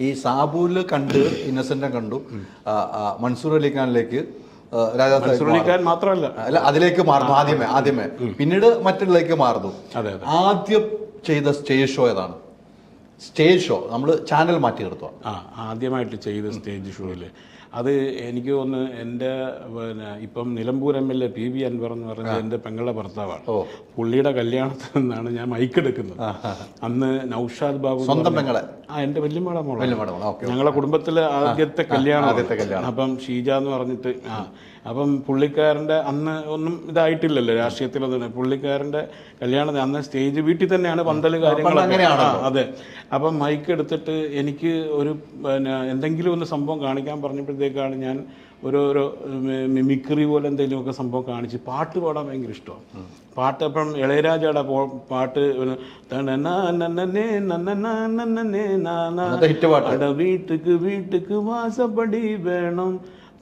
ഈ സാബുവിൽ കണ്ട് ഇന്നസെന്റിനെ കണ്ടു. മൻസൂർ അലിഖാനിലേക്ക് രാജാ മാത്രമല്ല. അല്ല അതിലേക്ക് മാറുന്നു ആദ്യമേ ആദ്യമേ. പിന്നീട് മറ്റുള്ളതിലേക്ക് മാറുന്നു. ആദ്യം ചെയ്ത സ്റ്റേജ് ഷോ ഏതാണ്? Stage show. നമ്മൾ ചാനൽ മാറ്റി നിർത്തുക ആ ആദ്യമായിട്ട് ചെയ്ത സ്റ്റേജ് ഷോയിൽ അത് എനിക്ക് തോന്നുന്നു എന്റെ പിന്നെ ഇപ്പം Nilambur M L A P V Anvar എന്ന് പറഞ്ഞ എന്റെ പെങ്ങളുടെ ഭർത്താവാണ്. പുള്ളിയുടെ കല്യാണത്തിൽ നിന്നാണ് ഞാൻ മൈക്കെടുക്കുന്നത് അന്ന് നൌഷാദ് ബാബു സ്വന്തം പെങ്ങളെ? ആ എന്റെ വല്യമ്മയുടെ മോൾ വലിയ മേഡം ഓക്കെ ഞങ്ങളെ കുടുംബത്തിലെ ആദ്യത്തെ കല്യാണം ആദ്യത്തെ കല്യാണം. അപ്പം ഷീജ എന്ന് പറഞ്ഞിട്ട് ആ അപ്പം പുള്ളിക്കാരന്റെ അന്ന് ഒന്നും ഇതായിട്ടില്ലല്ലോ രാഷ്ട്രീയത്തിലൊന്നും. പുള്ളിക്കാരന്റെ കല്യാണം അന്ന് സ്റ്റേജ് വീട്ടിൽ തന്നെയാണ് പന്തൽ കാര്യങ്ങളൊക്കെ. അതെ. അപ്പം മൈക്ക് എടുത്തിട്ട് എനിക്ക് ഒരു പിന്നെ എന്തെങ്കിലും ഒന്ന് സംഭവം കാണിക്കാൻ പറഞ്ഞപ്പോഴത്തേക്കാണ് ഞാൻ ഓരോരോ മിമിക്രി പോലെ എന്തെങ്കിലുമൊക്കെ സംഭവം കാണിച്ച് പാട്ട് പാടാൻ ഭയങ്കര ഇഷ്ടമാണ് പാട്ട് അപ്പം ഇളയരാജയുടെ പാട്ട് വീട്ടുക്ക് വീട്ടുക്ക് വാസപ്പടി വേണം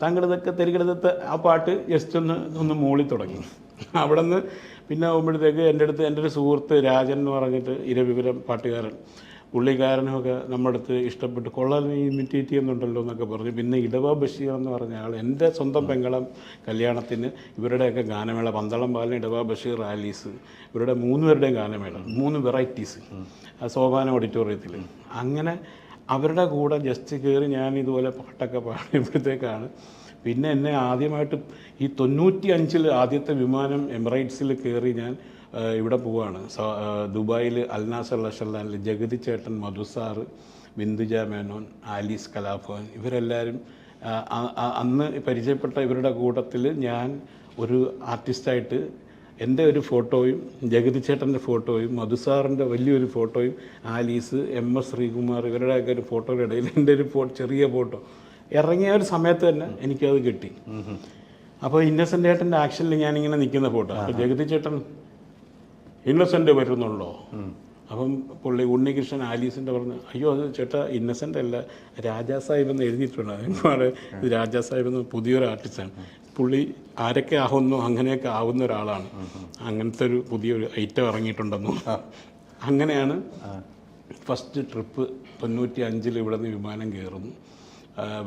തങ്കടതൊക്കെ തെരികിടത്തെ ആ പാട്ട് ജസ്റ്റ് ഒന്ന് ഒന്ന് മൂളി തുടങ്ങി അവിടെ നിന്ന് പിന്നെ ആകുമ്പോഴത്തേക്ക് എന്റെ അടുത്ത് എന്റെ ഒരു സുഹൃത്ത് രാജൻ എന്ന് പറഞ്ഞിട്ട് ഇരവിപുരം പാട്ടുകാരൻ പുള്ളിക്കാരനുമൊക്കെ നമ്മുടെ അടുത്ത് ഇഷ്ടപ്പെട്ട് കൊള്ളാൻ ഇമിറ്റേറ്റ് ചെയ്യുന്നുണ്ടല്ലോ എന്നൊക്കെ പറഞ്ഞു പിന്നെ ഇടവ ബഷീർ എന്ന് പറഞ്ഞ ആൾ എന്റെ സ്വന്തം പെങ്കളം കല്യാണത്തിന് ഇവരുടെയൊക്കെ ഗാനമേള പന്തളം ബാലൻ ഇടവ ബഷീർ റാലീസ് ഇവരുടെ മൂന്ന് പേരുടെയും ഗാനമേള മൂന്ന് വെറൈറ്റീസ് സോപാന ഓഡിറ്റോറിയത്തിൽ അങ്ങനെ അവരുടെ കൂടെ ജസ്റ്റ് കയറി ഞാൻ ഇതുപോലെ പാട്ടൊക്കെ പാടിയപ്പോഴത്തേക്കാണ് പിന്നെ എന്നെ ആദ്യമായിട്ട് ഈ തൊണ്ണൂറ്റി അഞ്ചിൽ ആദ്യത്തെ വിമാനം എമിറേറ്റ്സിൽ കയറി ഞാൻ ഇവിടെ പോവാണ്. ദുബായിൽ അൽനാസർ ലഷല്ലാനിൽ ജഗതി ചേട്ടൻ മധുസാർ ബിന്ദുജ മേനോൻ ആലീസ് കലാഭവൻ ഇവരെല്ലാവരും അന്ന് പരിചയപ്പെട്ട ഇവരുടെ കൂട്ടത്തിൽ ഞാൻ ഒരു ആർട്ടിസ്റ്റായിട്ട് എന്റെ ഒരു ഫോട്ടോയും ജഗതി ചേട്ടന്റെ ഫോട്ടോയും മധുസാറിന്റെ വലിയൊരു ഫോട്ടോയും ആലീസ് എം എസ് ശ്രീകുമാർ ഇവരുടെയൊക്കെ ഒരു ഫോട്ടോയുടെ ഇടയിൽ എന്റെ ഒരു ഫോ ചെറിയ ഫോട്ടോ. ഇറങ്ങിയ ഒരു സമയത്ത് തന്നെ എനിക്കത് കിട്ടി. അപ്പോൾ ഇന്നസെന്റ് ചേട്ടന്റെ ആക്ഷനിൽ ഞാനിങ്ങനെ നിൽക്കുന്ന ഫോട്ടോ. അപ്പോൾ ജഗതി ചേട്ടൻ ഇന്നസെന്റ് വരുന്നുള്ളോ? അപ്പം പുള്ളി ഉണ്ണികൃഷ്ണൻ ആലീസിന്റെ പറഞ്ഞു അയ്യോ അത് ചേട്ടാ ഇന്നസെന്റ് അല്ല രാജാ സാഹിബ് എന്ന് എഴുതിയിട്ടുണ്ട്. രാജാസാഹിബ് രാജാ സാഹിബ് എന്ന് പുതിയൊരു ആർട്ടിസ്റ്റാണ് പുള്ളി ആരൊക്കെ ആവുന്നു അങ്ങനെയൊക്കെ ആവുന്ന ഒരാളാണ്. അങ്ങനത്തെ ഒരു പുതിയൊരു ഐറ്റം ഇറങ്ങിയിട്ടുണ്ടെന്നു. അങ്ങനെയാണ് ഫസ്റ്റ് ട്രിപ്പ് തൊണ്ണൂറ്റി അഞ്ചിൽ ഇവിടെ നിന്ന് വിമാനം കയറുന്നു.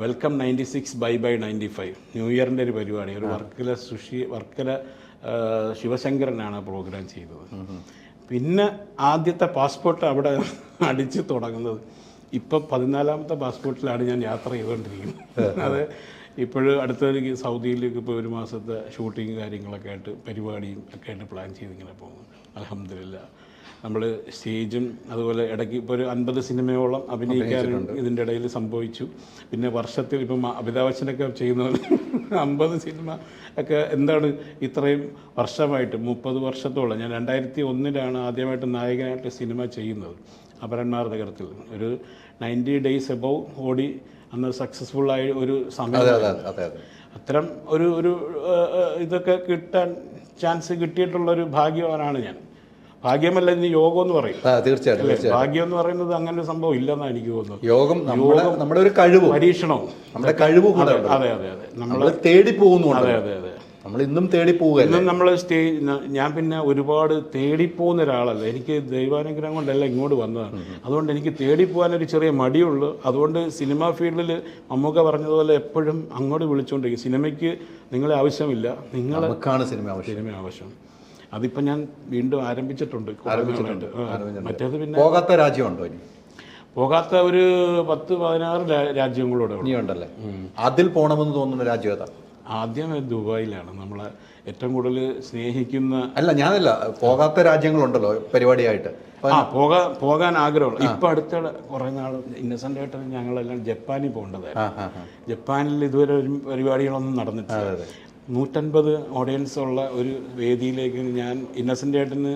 Welcome ninety six bye bye ninety five new ഇയറിന്റെ ഒരു പരിപാടി. ഒരു വർക്കല സുഷി വർക്കല ശിവശങ്കരനാണ് പ്രോഗ്രാം ചെയ്തത്. പിന്നെ ആദ്യത്തെ പാസ്പോർട്ട് അവിടെ അടിച്ച് തുടങ്ങുന്നത്. ഇപ്പം പതിനാലാമത്തെ പാസ്പോർട്ടിലാണ് ഞാൻ യാത്ര ചെയ്തുകൊണ്ടിരിക്കുന്നത്. അത് ഇപ്പോഴും അടുത്തൊരു സൗദിയിലേക്ക് ഇപ്പോൾ ഒരു മാസത്തെ ഷൂട്ടിങ് കാര്യങ്ങളൊക്കെ ആയിട്ട് പരിപാടിയും ഒക്കെ ആയിട്ട് പ്ലാൻ ചെയ്തിങ്ങനെ പോകുന്നു. അലഹമില്ല നമ്മൾ സ്റ്റേജും അതുപോലെ ഇടയ്ക്ക് ഇപ്പോൾ ഒരു അൻപത് സിനിമയോളം അഭിനയിക്കാറുണ്ട് ഇതിന്റെ ഇടയിൽ സംഭവിച്ചു. പിന്നെ വർഷത്തിൽ ഇപ്പം അമിതാഭ് ബച്ചനൊക്കെ ചെയ്യുന്നത് അമ്പത് സിനിമ ഒക്കെ എന്താണ് ഇത്രയും വർഷമായിട്ട്? മുപ്പത് വർഷത്തോളം. ഞാൻ രണ്ടായിരത്തി ഒന്നിലാണ് ആദ്യമായിട്ട് നായകനായിട്ട് സിനിമ ചെയ്യുന്നത്. അപരന്മാർ നഗരത്തിൽ. ഒരു നയന്റി ഡേയ്സ് എബവ് ഓടി അന്ന് സക്സസ്ഫുള്ളായ ഒരു സമയം. അതെ അതെ അതെ അതെ. അത്തരം ഒരു ഒരു ഇതൊക്കെ കിട്ടാൻ ചാൻസ് കിട്ടിയിട്ടുള്ളൊരു ഭാഗ്യവാനാണ് ഞാൻ. ഭാഗ്യമല്ല ഇനി യോഗം എന്ന് പറയും. തീർച്ചയായിട്ടും ഭാഗ്യം എന്ന് പറയുന്നത് അങ്ങനെ ഒരു സംഭവം ഇല്ലെന്നാണ് എനിക്ക് തോന്നുന്നത്. യോഗം നമ്മുടെ നമ്മുടെ ഒരു കഴിവ് പരീക്ഷണം നമ്മുടെ കഴിവ് അതെ അതെ അതെ നമ്മൾ തേടി പോകുന്നു അതെ അതെ അതെ. നമ്മൾ ഇന്നും തേടി പോവുകയല്ലേ? ഇന്നും നമ്മൾ സ്റ്റേ ഞാൻ പിന്നെ ഒരുപാട് തേടിപ്പോകുന്ന ഒരാളല്ല. എനിക്ക് ദൈവാനുഗ്രഹം കൊണ്ടല്ല ഇങ്ങോട്ട് വന്നതാണ് അതുകൊണ്ട് എനിക്ക് തേടി ഒരു ചെറിയ മടിയുള്ളൂ. അതുകൊണ്ട് സിനിമാ ഫീൽഡിൽ മമ്മൂക്ക പറഞ്ഞതുപോലെ എപ്പോഴും അങ്ങോട്ട് വിളിച്ചുകൊണ്ടിരിക്കും സിനിമയ്ക്ക് നിങ്ങളെ ആവശ്യമില്ല. നിങ്ങൾക്കാണ് സിനിമ ആവശ്യം. സിനിമ ആവശ്യം. അതിപ്പോൾ ഞാൻ വീണ്ടും ആരംഭിച്ചിട്ടുണ്ട്. ആരംഭിച്ചിട്ടുണ്ട്. മറ്റേത് പിന്നെ പോകാത്ത രാജ്യമുണ്ടോ ഇനി? പോകാത്ത ഒരു പത്ത് പതിനാറ് രാജ്യങ്ങളോടെ ഉണ്ടല്ലേ അതിൽ പോകണമെന്ന് തോന്നുന്ന രാജ്യം ഏതാ? ആദ്യം ദുബായിലാണ്. നമ്മളെ ഏറ്റവും കൂടുതൽ സ്നേഹിക്കുന്ന അല്ല ഞാനല്ല. പോകാത്ത രാജ്യങ്ങളുണ്ടല്ലോ പരിപാടിയായിട്ട്. ആ പോകാൻ പോകാൻ ആഗ്രഹമുള്ള ഇപ്പൊ അടുത്ത കുറേ നാൾ ഇന്നസെന്റ് ആയിട്ട് ഞങ്ങളെല്ലാം ജപ്പാനിൽ പോകേണ്ടതായിരുന്നു. ജപ്പാനിൽ ഇതുവരെ ഒരു പരിപാടികളൊന്നും നടന്നിട്ടില്ല. നൂറ്റൻപത് ഓഡിയൻസ് ഉള്ള ഒരു വേദിയിലേക്ക് ഞാൻ ഇന്നസെന്റ് ആയിട്ടിന്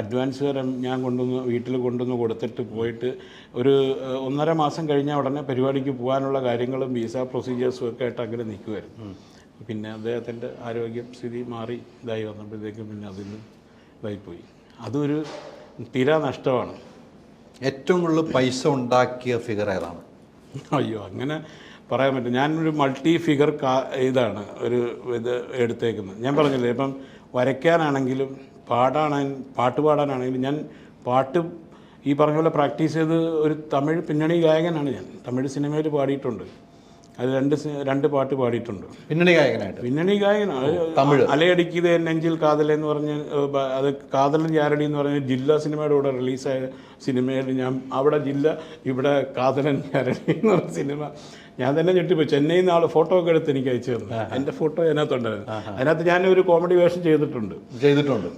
അഡ്വാൻസ് വരെ ഞാൻ കൊണ്ടുവന്ന് വീട്ടിൽ കൊണ്ടുവന്ന് കൊടുത്തിട്ട് പോയിട്ട് ഒരു ഒന്നര മാസം കഴിഞ്ഞാൽ ഉടനെ പരിപാടിക്ക് പോകാനുള്ള കാര്യങ്ങളും വിസ പ്രൊസീജിയേഴ്സും ഒക്കെ ആയിട്ട് അങ്ങനെ നിൽക്കുമായിരുന്നു പിന്നെ അദ്ദേഹത്തിന്റെ ആരോഗ്യസ്ഥിതി മാറി ഇതായി വന്നപ്പോഴത്തേക്കും പിന്നെ അതിൽ ഇതായിപ്പോയി. അതൊരു തീരാ നഷ്ടമാണ്. ഏറ്റവും കൂടുതൽ പൈസ ഉണ്ടാക്കിയ ഫിഗർ ഏതാണ്? അയ്യോ അങ്ങനെ പറയാൻ പറ്റും. ഞാനൊരു മൾട്ടി ഫിഗർ കാ ഇതാണ് ഒരു ഇത് എടുത്തേക്കുന്നത്. ഞാൻ പറഞ്ഞില്ലേ ഇപ്പം വരയ്ക്കാനാണെങ്കിലും പാടാണ പാട്ട് പാടാനാണെങ്കിലും ഞാൻ പാട്ട് ഈ പറഞ്ഞ പോലെ പ്രാക്ടീസ് ചെയ്ത് ഒരു തമിഴ് പിന്നണി ഗായകനാണ് ഞാൻ. തമിഴ് സിനിമയിൽ പാടിയിട്ടുണ്ട്. അത് രണ്ട് രണ്ട് പാട്ട് പാടിയിട്ടുണ്ട്. പിന്നണി ഗായകനായിട്ട്. പിന്നണി ഗായകനാണ്. തമിഴ്. അലയടിക്കിത് നെഞ്ചിൽ കാതൽ എന്ന് പറഞ്ഞ് അത് കാതലൻ ചാരടി എന്ന് പറഞ്ഞ ജില്ലാ സിനിമയുടെ കൂടെ റിലീസായ സിനിമയിൽ ഞാൻ അവിടെ ജില്ല ഇവിടെ കാതലൻ ചാരടി എന്ന് പറഞ്ഞ സിനിമ ഞാൻ തന്നെ ഞെട്ടിപ്പോയി. ചെന്നൈയിൽ നിന്ന് ആൾ ഫോട്ടോ ഒക്കെ എടുത്ത് എനിക്ക് അയച്ചു തന്നു. എന്റെ ഫോട്ടോ അതിനകത്തുണ്ടായിരുന്നു. അതിനകത്ത് ഞാൻ ഒരു കോമഡി വേഷം ചെയ്തിട്ടുണ്ട്. ചെയ്തിട്ടുണ്ട്.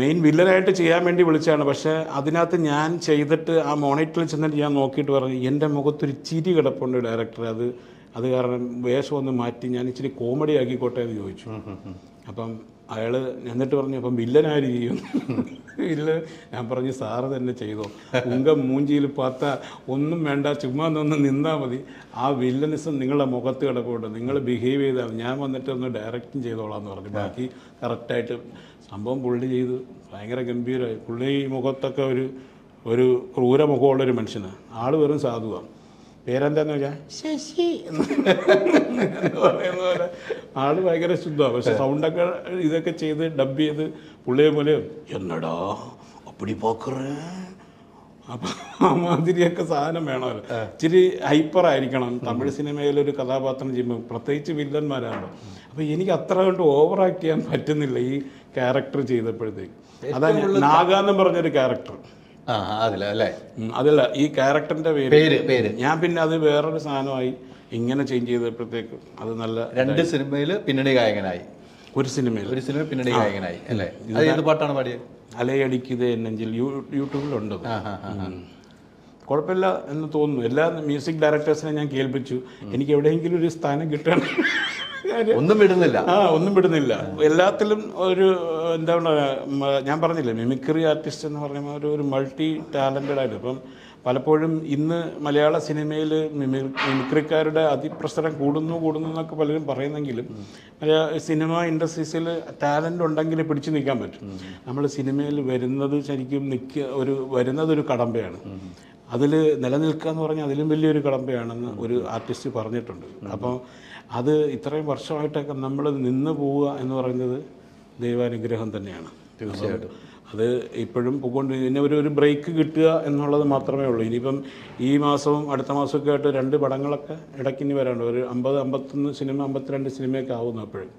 മെയിൻ വില്ലനായിട്ട് ചെയ്യാൻ വേണ്ടി വിളിച്ചാണ് പക്ഷേ അതിനകത്ത് ഞാൻ ചെയ്തിട്ട് ആ മോണിറ്ററിൽ ചെന്നിട്ട് ഞാൻ നോക്കിയിട്ട് പറഞ്ഞു എന്റെ മുഖത്തൊരു ചിരി കിടപ്പുണ്ട് ഡയറക്ടർ അത് അത് കാരണം വേഷം ഒന്ന് മാറ്റി ഞാൻ ഇച്ചിരി കോമഡി ആക്കിക്കോട്ടെ എന്ന് ചോദിച്ചു. അപ്പം അയാൾ എന്നിട്ട് പറഞ്ഞു അപ്പം വില്ലനാര് ചെയ്യും? ഇല്ല ഞാൻ പറഞ്ഞു സാറ് തന്നെ ചെയ്തോ. ഉങ്ക മൂഞ്ചിയിൽ പാത്ത ഒന്നും വേണ്ട ചുമ്മാ നിന്ന് നിന്നാൽ മതി. ആ വില്ലനിസം നിങ്ങളുടെ മുഖത്ത് കിടപ്പുണ്ട്. നിങ്ങൾ ബിഹേവ് ചെയ്താൽ ഞാൻ വന്നിട്ട് ഒന്ന് ഡയറക്റ്റും ചെയ്തോളാം എന്ന് പറഞ്ഞു ബാക്കി കറക്റ്റായിട്ട് സംഭവം പുള്ളി ചെയ്ത് ഭയങ്കര ഗംഭീരമായി. പുള്ളി മുഖത്തൊക്കെ ഒരു ഒരു ക്രൂരമുഖമുള്ളൊരു മനുഷ്യനാണ് ആൾ വെറും സാധുവാണ് പേരെന്താന്ന് വെച്ചാൽ ശശി. എന്ന് പറയുന്ന പോലെ ആൾ ഭയങ്കര ശുദ്ധമാണ് പക്ഷെ സൗണ്ടൊക്കെ ഇതൊക്കെ ചെയ്ത് ഡബ് ചെയ്ത് പുള്ളിയെ പോലെ എന്നടാ അപ്പടി പോക്കറേ? അപ്പൊ ആ മാതിരിയൊക്കെ സാധനം വേണമല്ലോ. ഇച്ചിരി ഹൈപ്പർ ആയിരിക്കണം തമിഴ് സിനിമയിൽ ഒരു കഥാപാത്രം ചെയ്യുമ്പോൾ പ്രത്യേകിച്ച് വില്ലന്മാരാണല്ലോ. അപ്പൊ എനിക്ക് അത്ര കണ്ട് ഓവർ ആക്ട് ചെയ്യാൻ പറ്റുന്നില്ല ഈ ക്യാരക്ടർ ചെയ്തപ്പോഴത്തേക്ക്. അതാണ് നാഗ എന്ന് പറഞ്ഞൊരു ക്യാരക്ടർ. ആ അതില അതല്ല ഈ ക്യാരക്ടറിന്റെ പേര് പേര് ഞാൻ പിന്നെ അത് വേറൊരു സാധനമായി ഇങ്ങനെ ചേഞ്ച് ചെയ്തപ്പോഴത്തേക്ക് അത് നല്ല രണ്ട് സിനിമയിൽ പിന്നണി ഗായകനായി. ഒരു സിനിമയിൽ ഒരു സിനിമ പിന്നണി ഗായകനായി അല്ലേ? അത് ഏത് പാട്ടാണ് പാടിയത് അലയടിക്കുന്നത് എന്നെങ്കിൽ യൂട്യൂബിലുണ്ട് കുഴപ്പമില്ല എന്ന് തോന്നുന്നു. എല്ലാ മ്യൂസിക് ഡയറക്ടേഴ്സിനെ ഞാൻ കേൾപ്പിച്ചു. എനിക്ക് എവിടെയെങ്കിലും ഒരു സ്ഥാനം കിട്ടണം. ഒന്നും വിടുന്നില്ല. ആ ഒന്നും വിടുന്നില്ല. എല്ലാത്തിലും ഒരു എന്താ പറയുക ഞാൻ പറഞ്ഞില്ലേ മിമിക്രി ആർട്ടിസ്റ്റ് എന്ന് പറയുമ്പോൾ ഒരു ഒരു മൾട്ടി ടാലന്റഡ് ആയിട്ട്. ഇപ്പം പലപ്പോഴും ഇന്ന് മലയാള സിനിമയിൽ മിമിക്രിക്കാരുടെ അതിപ്രസരം കൂടുന്നു കൂടുന്നു എന്നൊക്കെ പലരും പറയുന്നെങ്കിലും മലയാള സിനിമ ഇൻഡസ്ട്രീസിൽ ടാലന്റ് ഉണ്ടെങ്കിൽ പിടിച്ചു നിൽക്കാൻ പറ്റും. നമ്മൾ സിനിമയിൽ വരുന്നത് ശരിക്കും നിൽക്കുക ഒരു വരുന്നത് ഒരു കടമ്പയാണ്. അതിൽ നിലനിൽക്കുക എന്ന് പറഞ്ഞാൽ അതിലും വലിയൊരു കടമ്പയാണെന്ന് ഒരു ആർട്ടിസ്റ്റ് പറഞ്ഞിട്ടുണ്ട്. അപ്പോൾ അത് ഇത്രയും വർഷമായിട്ടൊക്കെ നമ്മൾ നിന്ന് പോവുക എന്ന് പറയുന്നത് ദൈവാനുഗ്രഹം തന്നെയാണ്. തീർച്ചയായിട്ടും. അത് ഇപ്പോഴും പോയിക്കൊണ്ട് ഇനി ഒരു ഒരു ബ്രേക്ക് കിട്ടുക എന്നുള്ളത് മാത്രമേ ഉള്ളൂ. ഇനിയിപ്പം ഈ മാസവും അടുത്ത മാസമൊക്കെ ആയിട്ട് രണ്ട് പടങ്ങളൊക്കെ ഇടയ്ക്ക് ഇനി വരാനുണ്ട്. ഒരു അമ്പത് അമ്പത്തൊന്ന് സിനിമ അമ്പത്തിരണ്ട് സിനിമയൊക്കെ ആവുന്നു അപ്പോഴും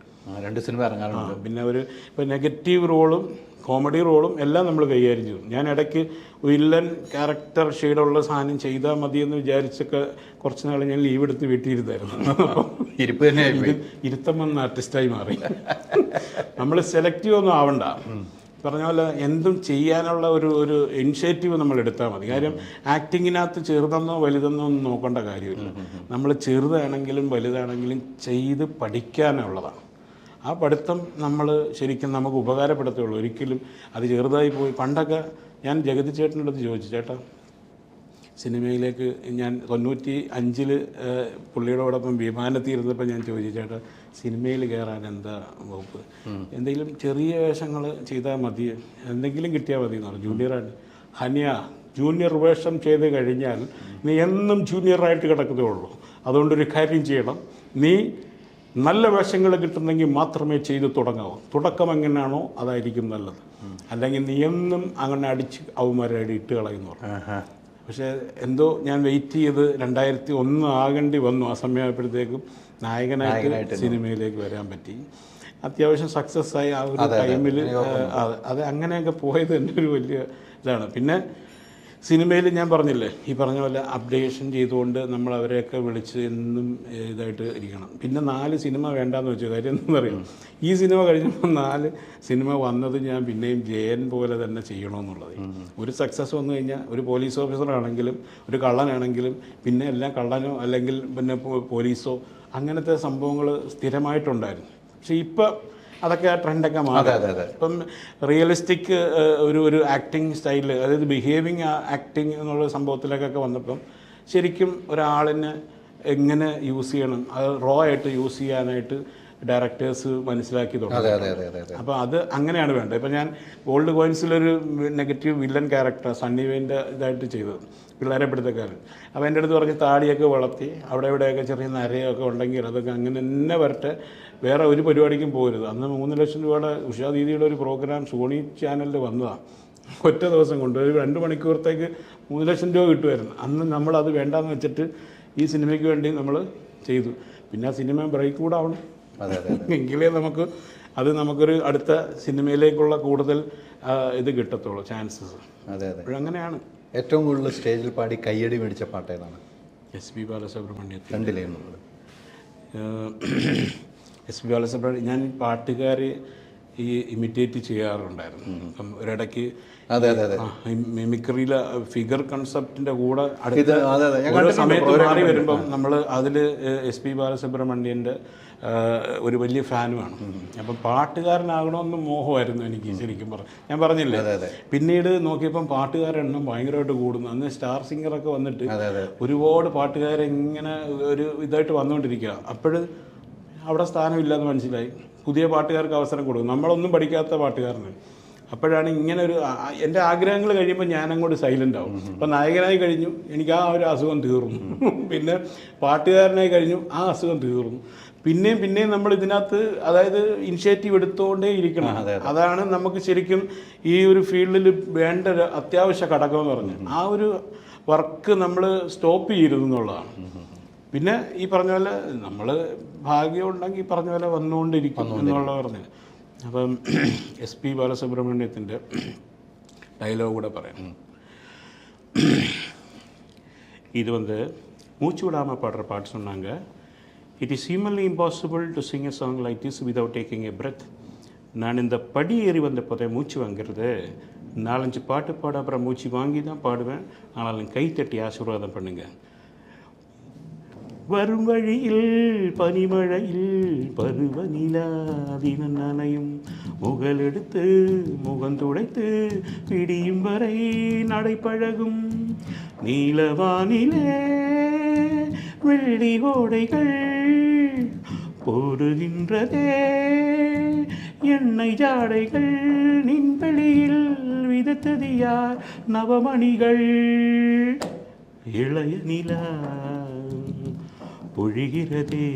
രണ്ട് സിനിമ ഇറങ്ങാറുണ്ട്. പിന്നെ ഒരു ഇപ്പോൾ നെഗറ്റീവ് റോളും കോമഡി റോളും എല്ലാം നമ്മൾ കൈകാര്യം ചെയ്തു. ഞാൻ ഇടയ്ക്ക് വില്ലൻ ക്യാരക്ടർ ഷെയ്ഡുള്ള സാധനം ചെയ്താൽ മതി എന്ന് വിചാരിച്ചൊക്കെ കുറച്ച് നാൾ ഞാൻ ലീവ് എടുത്ത് വീട്ടിലിരുന്നായിരുന്നു. ഇരിപ്പ് തന്നെ ഇരുത്തം വന്ന ആർട്ടിസ്റ്റായി മാറി. നമ്മൾ സെലക്റ്റീവ് ഒന്നും ആവണ്ട. പറഞ്ഞ പോലെ എന്തും ചെയ്യാനുള്ള ഒരു ഒരു ഇനിഷ്യേറ്റീവ് നമ്മൾ എടുത്താൽ മതി. കാര്യം ആക്ടിങ്ങിനകത്ത് ചെറുതെന്നോ വലുതെന്നോ ഒന്നും നോക്കേണ്ട കാര്യമില്ല. നമ്മൾ ചെറുതാണെങ്കിലും വലുതാണെങ്കിലും ചെയ്ത് പഠിക്കാനുള്ളതാണ്. ആ പഠിത്തം നമ്മൾ ശരിക്കും നമുക്ക് ഉപകാരപ്പെടുത്തുള്ളൂ ഒരിക്കലും അത് ചെറുതായി പോയി. പണ്ടൊക്കെ ഞാൻ ജഗതി ചേട്ടന്റെ അടുത്ത് ചോദിച്ചു ചേട്ടാ സിനിമയിലേക്ക് ഞാൻ തൊണ്ണൂറ്റി അഞ്ചിൽ പുള്ളിയോടൊപ്പം വിമാനത്തിൽ ഇരുന്നപ്പോൾ ഞാൻ ചോദിച്ചു ചേട്ടാ സിനിമയിൽ കയറാൻ എന്താ വകുപ്പ്? എന്തെങ്കിലും ചെറിയ വേഷങ്ങൾ ചെയ്താൽ മതി. എന്തെങ്കിലും കിട്ടിയാൽ മതി എന്നാണ് ജൂനിയറാണ് ഹനിയ ജൂനിയർ വേഷം ചെയ്ത് കഴിഞ്ഞാൽ നീ എന്നും ജൂനിയറായിട്ട് കിടക്കത്തേ ഉള്ളൂ. അതുകൊണ്ടൊരു കാര്യം ചെയ്യണം. നീ നല്ല വേഷങ്ങൾ കിട്ടുന്നെങ്കിൽ മാത്രമേ ചെയ്തു തുടങ്ങാവൂ തുടക്കം എങ്ങനെയാണോ അതായിരിക്കും നല്ലത്. അല്ലെങ്കിൽ നീ എന്നും അങ്ങനെ അടിച്ച് അവന്മാരെ ഇട്ട് കളയുന്നു പക്ഷേ എന്തോ ഞാൻ വെയിറ്റ് ചെയ്ത് രണ്ടായിരത്തി ഒന്ന് ആകേണ്ടി വന്നു. ആ സമയമായപ്പോഴത്തേക്കും നായകനായിട്ട് സിനിമയിലേക്ക് വരാൻ പറ്റി. അത്യാവശ്യം സക്സസ് ആയി ആ ഒരു ടൈമിൽ അത്. അങ്ങനെയൊക്കെ പോയത് എന്റെ ഒരു വലിയ ഇതാണ്. പിന്നെ സിനിമയിൽ ഞാൻ പറഞ്ഞില്ലേ ഈ പറഞ്ഞ പോലെ അപ്ഡേഷൻ ചെയ്തുകൊണ്ട് നമ്മൾ അവരെയൊക്കെ വിളിച്ച് എന്നും ഇതായിട്ട് ഇരിക്കണം. പിന്നെ നാല് സിനിമ വേണ്ടാന്ന് വെച്ചു കാര്യം എന്താണെന്നറിയാം ഈ സിനിമ കഴിഞ്ഞപ്പോൾ നാല് സിനിമ വന്നത് ഞാൻ പിന്നെയും ജയൻ പോലെ തന്നെ ചെയ്യണമെന്നുള്ളത് ഒരു സക്സസ് വന്നു കഴിഞ്ഞാൽ ഒരു പോലീസ് ഓഫീസറാണെങ്കിലും ഒരു കള്ളനാണെങ്കിലും പിന്നെ എല്ലാം കള്ളനോ അല്ലെങ്കിൽ പിന്നെ പോലീസോ അങ്ങനത്തെ സംഭവങ്ങൾ സ്ഥിരമായിട്ടുണ്ടായിരുന്നു. പക്ഷേ ഇപ്പം അതൊക്കെ ആ ട്രെൻഡൊക്കെ മാറി. ഇപ്പം റിയലിസ്റ്റിക് ഒരു ഒരു ആക്ടിങ് സ്റ്റൈൽ അതായത് ബിഹേവിങ് ആക്ടിങ് എന്നുള്ള സംഭവത്തിലേക്കൊക്കെ വന്നപ്പം ശരിക്കും ഒരാളിന് എങ്ങനെ യൂസ് ചെയ്യണം അത് റോ ആയിട്ട് യൂസ് ചെയ്യാനായിട്ട് ഡയറക്ടേഴ്സ് മനസ്സിലാക്കി തുടങ്ങി. അപ്പോൾ അത് അങ്ങനെയാണ് വേണ്ടത്. ഇപ്പം ഞാൻ ഗോൾഡ് കോയിൻസിലൊരു നെഗറ്റീവ് വില്ലൻ ക്യാരക്ടർ സണ്ണി വെയിന്റെ ഇതായിട്ട് ചെയ്തത്. പിള്ളേരെ പിടുത്തക്കാരൻ അപ്പോൾ എന്റെ അടുത്ത് പറഞ്ഞ് താടിയൊക്കെ വളർത്തി അവിടെ ഇവിടെയൊക്കെ ചെറിയ നരയൊക്കെ ഉണ്ടെങ്കിൽ അതൊക്കെ അങ്ങനെ തന്നെ വരട്ടെ. വേറെ ഒരു പരിപാടിക്കും പോകരുത്. അന്ന് മൂന്ന് ലക്ഷം രൂപയുടെ ഉഷാ ദീദിയുടെ ഒരു പ്രോഗ്രാം സോണി ചാനലിൽ വന്നതാണ് ഒറ്റ ദിവസം കൊണ്ട് ഒരു രണ്ട് മണിക്കൂറത്തേക്ക് മൂന്ന് ലക്ഷം രൂപ കിട്ടുമായിരുന്നു. അന്ന് നമ്മൾ അത് വേണ്ടാന്ന് വെച്ചിട്ട് ഈ സിനിമയ്ക്ക് വേണ്ടി നമ്മൾ ചെയ്തു. പിന്നെ ആ സിനിമ ബ്രേക്ക് കൂടെ ആവണം. അതെ അതെ എങ്കിലേ നമുക്ക് അത് നമുക്കൊരു അടുത്ത സിനിമയിലേക്കുള്ള കൂടുതൽ ഇത് കിട്ടത്തുള്ളൂ ചാൻസസ്. അതെ അതെ. അപ്പോഴങ്ങനെയാണ് ഏറ്റവും കൂടുതൽ സ്റ്റേജിൽ പാടി കയ്യടി മേടിച്ച പാട്ട് ഏതാണ്? എസ് പി ബാലസുബ്രഹ്മണ്യത്തിൽ രണ്ടിലേ എന്നുള്ളത് എസ് പി ബാലസുബ്രഹ്മണ്യം ഞാൻ പാട്ടുകാരെ ഈ ഇമിറ്റേറ്റ് ചെയ്യാറുണ്ടായിരുന്നു. അപ്പം ഒരിടയ്ക്ക് അതെ അതെ അതെ. മിമിക്രിയിലെ ഫിഗർ കൺസെപ്റ്റിന്റെ കൂടെ ഓരോ സമയത്ത് മാറി വരുമ്പം നമ്മൾ അതിൽ എസ് പി ബാലസുബ്രഹ്മണ്യന്റെ ഒരു വലിയ ഫാനുമാണ് അപ്പം പാട്ടുകാരനാകണമെന്ന് മോഹമായിരുന്നു എനിക്ക് ശരിക്കും പറഞ്ഞു ഞാൻ പറഞ്ഞില്ലേ. പിന്നീട് നോക്കിയപ്പം പാട്ടുകാരുടെ എണ്ണം ഭയങ്കരമായിട്ട് കൂടുന്നു. അന്ന് സ്റ്റാർ സിംഗറൊക്കെ വന്നിട്ട് ഒരുപാട് പാട്ടുകാരെ ഇങ്ങനെ ഒരു ഇതായിട്ട് വന്നുകൊണ്ടിരിക്കുക അപ്പോൾ അവിടെ സ്ഥാനമില്ലെന്ന് മനസ്സിലായി. പുതിയ പാട്ടുകാർക്ക് അവസരം കൊടുക്കും നമ്മളൊന്നും പഠിക്കാത്ത പാട്ടുകാരന്. അപ്പോഴാണ് ഇങ്ങനെ ഒരു എന്റെ ആഗ്രഹങ്ങൾ കഴിയുമ്പോൾ ഞാനങ്ങോട്ട് സൈലന്റ് ആവും. അപ്പം നായകനായി കഴിഞ്ഞു. എനിക്ക് ആ ഒരു അസുഖം തീർന്നു. പിന്നെ പാട്ടുകാരനായി കഴിഞ്ഞു. ആ അസുഖം തീർന്നു. പിന്നെയും പിന്നെയും നമ്മൾ ഇതിനകത്ത് അതായത് ഇനിഷ്യേറ്റീവ് എടുത്തുകൊണ്ടേ ഇരിക്കണം അതാണ് നമുക്ക് ശരിക്കും ഈ ഒരു ഫീൽഡിൽ വേണ്ട ഒരു അത്യാവശ്യ ഘടകം എന്ന് പറഞ്ഞത് ആ ഒരു വർക്ക് നമ്മൾ സ്റ്റോപ്പ് ചെയ്യരുത് എന്നുള്ളതാണ് പിന്നെ ഈ പറഞ്ഞ പോലെ നമ്മൾ ഭാഗ്യം ഉണ്ടെങ്കിൽ ഈ പറഞ്ഞ പോലെ വന്നുകൊണ്ടിരിക്കും എന്നുള്ള പറഞ്ഞു അപ്പം എസ് പി ബാലസുബ്രഹ്മണ്യത്തിൻ്റെ ഡയലോഗ് കൂടെ പറയാം இது வந்து மூச்சு விடாமல் பாடுற பாட்டு சொன்னாங்க it is humanly impossible to sing a song like this without taking a breath நான் இந்த படி ஏறி வந்த போதே மூச்சு வாங்கிறது. நாலஞ்சு பாட்டு பாட அப்புறம் மூச்சு வாங்கி தான் பாடுவேன். ஆனாலும் கை தட்டி ஆசீர்வாதம் பண்ணுங்க. வரும் வழியில் பனிமழையில் பருவ தினம் நனையும் முகலெடுத்து முகம் துடைத்து பிடியும் வரை நடைப்பழகும் நீலவானிலே வெள்ளி ஓடைகள் போடுகின்றதே எண்ணெய் ஜாடைகள் நின் வெளியில் விதத்தது யார் நவமணிகள். இளைய நிலா பொழிகிறதே.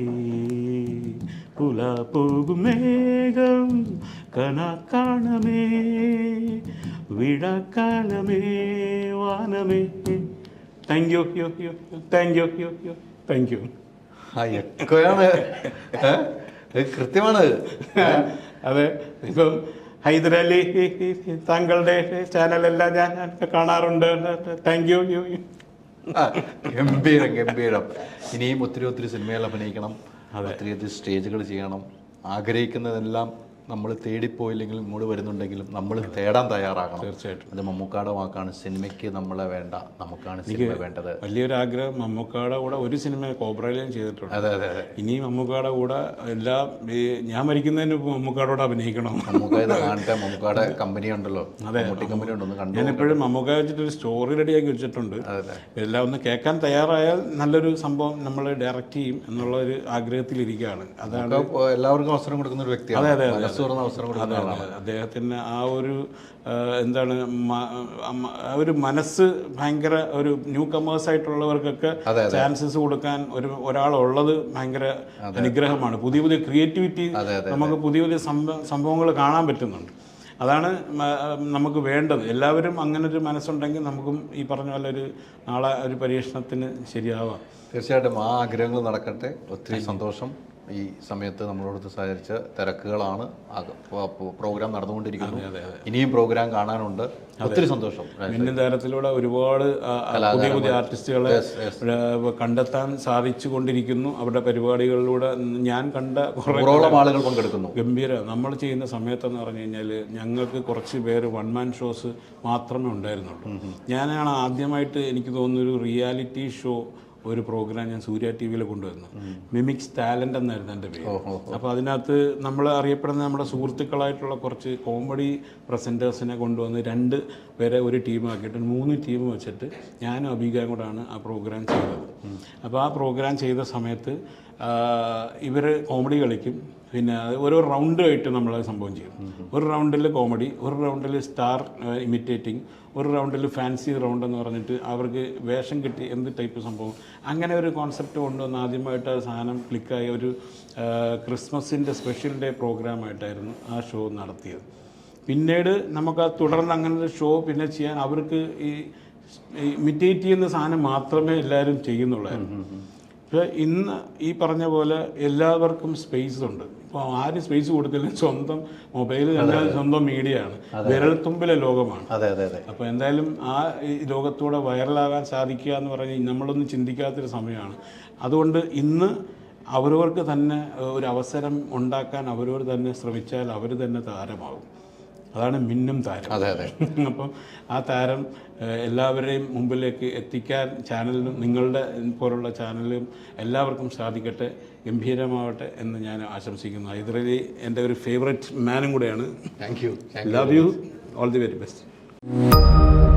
புலா போகும் மேகம் கனா காணமே விழா காணமே வானமே. Thank you yo yo thank you yo yo thank you ആ എക്കോയാണ്. കൃത്യമാണ്. അതെ ഇപ്പം ഹൈദരാലി താങ്കളുടെ ചാനലെല്ലാം ഞാൻ കാണാറുണ്ട്. താങ്ക് യു യു ഗംഭീരം ഗംഭീരം. ഇനിയും ഒത്തിരി ഒത്തിരി സിനിമകൾ അഭിനയിക്കണം. ഒത്തിരി ഒത്തിരി സ്റ്റേജുകൾ ചെയ്യണം. ആഗ്രഹിക്കുന്നതെല്ലാം നമ്മൾ തേടിപ്പോയില്ലെങ്കിലും ഇങ്ങോട്ട് വരുന്നുണ്ടെങ്കിലും നമ്മൾ തേടാൻ തയ്യാറാകണം. തീർച്ചയായിട്ടും. അത് മമ്മൂക്കാടെ വാക്കാണ്. സിനിമയ്ക്ക് നമ്മളെ വേണ്ട. നമുക്കാണ് സിനിമ വേണ്ടത്. വലിയൊരു ആഗ്രഹം മമ്മൂക്കാടെ കൂടെ ഒരു സിനിമ കോബ്രയിലും ചെയ്തിട്ടുണ്ട്. അതെ അതെ അതെ. ഇനി മമ്മൂക്കാടെ കൂടെ എല്ലാ ഞാൻ മരിക്കുന്നതിന് മുമ്പ് മമ്മൂക്കാടെ അഭിനയിക്കണം. മമ്മൂക്ക ഇത് കാണട്ടെ മമ്മൂക്കാടെ കമ്പനി ഉണ്ടല്ലോ. അതെ. കമ്പനി ഉണ്ടോ ഞാൻ എപ്പോഴും മമ്മൂക്ക വെച്ചിട്ട് ഒരു സ്റ്റോറി റെഡിയാക്കി വെച്ചിട്ടുണ്ട്. അതെ എല്ലാം ഒന്ന് കേൾക്കാൻ തയ്യാറായാൽ നല്ലൊരു സംഭവം നമ്മൾ ഡയറക്റ്റ് ചെയ്യും എന്നുള്ള ഒരു ആഗ്രഹത്തിലിരിക്കുകയാണ്. അതാണ് എല്ലാവർക്കും അവസരം കൊടുക്കുന്ന ഒരു വ്യക്തിയാണ്. മനസ്സ് തുറന്ന അവസരം കൊടുക്കുന്നതാണ് അദ്ദേഹത്തിന് ആ ഒരു എന്താണ് ആ ഒരു മനസ്സ് ഭയങ്കര ഒരു ന്യൂ കമേഴ്സ് ആയിട്ടുള്ളവർക്കൊക്കെ ചാൻസസ് കൊടുക്കാൻ ഒരു ഒരാളുള്ളത് ഭയങ്കര അനുഗ്രഹമാണ്. പുതിയ പുതിയ ക്രിയേറ്റിവിറ്റി നമുക്ക് പുതിയ പുതിയ സംഭ- സംഭവങ്ങൾ കാണാൻ പറ്റുന്നുണ്ട്. അതാണ് നമുക്ക് വേണ്ടത്. എല്ലാവരും അങ്ങനെ ഒരു മനസ്സുണ്ടെങ്കിൽ നമുക്കും ഈ പറഞ്ഞ പോലെ ഒരു നാളെ ഒരു പരീക്ഷണത്തിന് ശരിയാവാം. തീർച്ചയായിട്ടും ആ ആഗ്രഹങ്ങൾ നടക്കട്ടെ. ഒത്തിരി സന്തോഷം. ഈ സമയത്ത് നമ്മളോട് സഹകരിച്ച തിരക്കുകളാണ് പ്രോഗ്രാം നടന്നുകൊണ്ടിരിക്കുന്നു ഇനിയും പ്രോഗ്രാം കാണാനുണ്ട്. ഒത്തിരി സന്തോഷം. മിന്നും താരത്തിലൂടെ ഒരുപാട് പുതിയ പുതിയ ആർട്ടിസ്റ്റുകളെ കണ്ടെത്താൻ സാധിച്ചു കൊണ്ടിരിക്കുന്നു അവരുടെ പരിപാടികളിലൂടെ ഞാൻ കണ്ട കുറേ ആളുകൾ പങ്കെടുക്കുന്നു. ഗംഭീര നമ്മൾ ചെയ്യുന്ന സമയത്തെന്ന് പറഞ്ഞു കഴിഞ്ഞാൽ ഞങ്ങൾക്ക് കുറച്ച് പേര് വൺ മാൻ ഷോസ് മാത്രമേ ഉണ്ടായിരുന്നുള്ളൂ. ഞാനാണ് ആദ്യമായിട്ട് എനിക്ക് തോന്നുന്നൊരു റിയാലിറ്റി ഷോ ഒരു പ്രോഗ്രാം ഞാൻ സൂര്യ ടി വിയിൽ കൊണ്ടുവന്നു മിമിക്സ് ടാലന്റ് എന്നായിരുന്നു എന്റെ പേര്. അപ്പോൾ അതിനകത്ത് നമ്മൾ അറിയപ്പെടുന്ന നമ്മുടെ സുഹൃത്തുക്കളായിട്ടുള്ള കുറച്ച് കോമഡി പ്രസന്റേഴ്സിനെ കൊണ്ടുവന്ന് രണ്ട് പേരെ ഒരു ടീമാക്കിയിട്ട് മൂന്ന് ടീം വെച്ചിട്ട് ഞാനും അബീകയും കൂടാണ് ആ പ്രോഗ്രാം ചെയ്തത്. അപ്പോൾ ആ പ്രോഗ്രാം ചെയ്ത സമയത്ത് ഇവർ കോമഡി കളിക്കും. പിന്നെ ഓരോ റൗണ്ടായിട്ട് നമ്മൾ സംഭവം ചെയ്യും. ഒരു റൗണ്ടിൽ കോമഡി ഒരു റൗണ്ടിൽ സ്റ്റാർ ഇമിറ്റേറ്റിംഗ് ഒരു റൗണ്ടിൽ ഫാൻസി റൗണ്ട് എന്ന് പറഞ്ഞിട്ട് അവർക്ക് വേഷം കിട്ടി എന്ത് ടൈപ്പ് സംഭവം. അങ്ങനെ ഒരു കോൺസെപ്റ്റ് കൊണ്ടുവന്ന് ആദ്യമായിട്ട് ആ സാധനം ക്ലിക്കായ ഒരു ക്രിസ്മസിന്റെ സ്പെഷ്യൽ ഡേ പ്രോഗ്രാമായിട്ടായിരുന്നു ആ ഷോ നടത്തിയത്. പിന്നീട് നമുക്ക് ആ തുടർന്ന് അങ്ങനെ ഒരു ഷോ പിന്നെ ചെയ്യാൻ അവർക്ക് ഈ ഇമിറ്റേറ്റ് ചെയ്യുന്ന സാധനം മാത്രമേ എല്ലാവരും ചെയ്യുന്നുള്ളായിരുന്നു. പക്ഷേ ഇന്ന് ഈ പറഞ്ഞ പോലെ എല്ലാവർക്കും സ്പേസ് ഉണ്ട്. ഇപ്പോൾ ആരും സ്പേസ് കൊടുത്തില്ല. സ്വന്തം മൊബൈൽ തന്നെ സ്വന്തം മീഡിയ ആണ് വിരൽത്തുമ്പിലെ ലോകമാണ്. അതെ അതെ അതെ. അപ്പോൾ എന്തായാലും ആ ലോകത്തൂടെ വൈറലാകാൻ സാധിക്കുക എന്ന് പറഞ്ഞ് നമ്മളൊന്നും ചിന്തിക്കാത്തൊരു സമയമാണ്. അതുകൊണ്ട് ഇന്ന് അവരവർക്ക് തന്നെ ഒരു അവസരം ഉണ്ടാക്കാൻ അവരവർ തന്നെ ശ്രമിച്ചാൽ അവർ തന്നെ താരമാകും. അതാണ് മിന്നും താരം. അതെ അതെ. അപ്പം ആ താരം എല്ലാവരെയും മുമ്പിലേക്ക് എത്തിക്കാൻ ചാനലിനും നിങ്ങളുടെ പോലുള്ള ചാനലിലും എല്ലാവർക്കും സാധിക്കട്ടെ ഗംഭീരമാവട്ടെ എന്ന് ഞാൻ ആശംസിക്കുന്നു. ഹൈദരലി എന്റെ ഒരു ഫേവറേറ്റ് മാനും കൂടെയാണ്. Thank you love you all the very best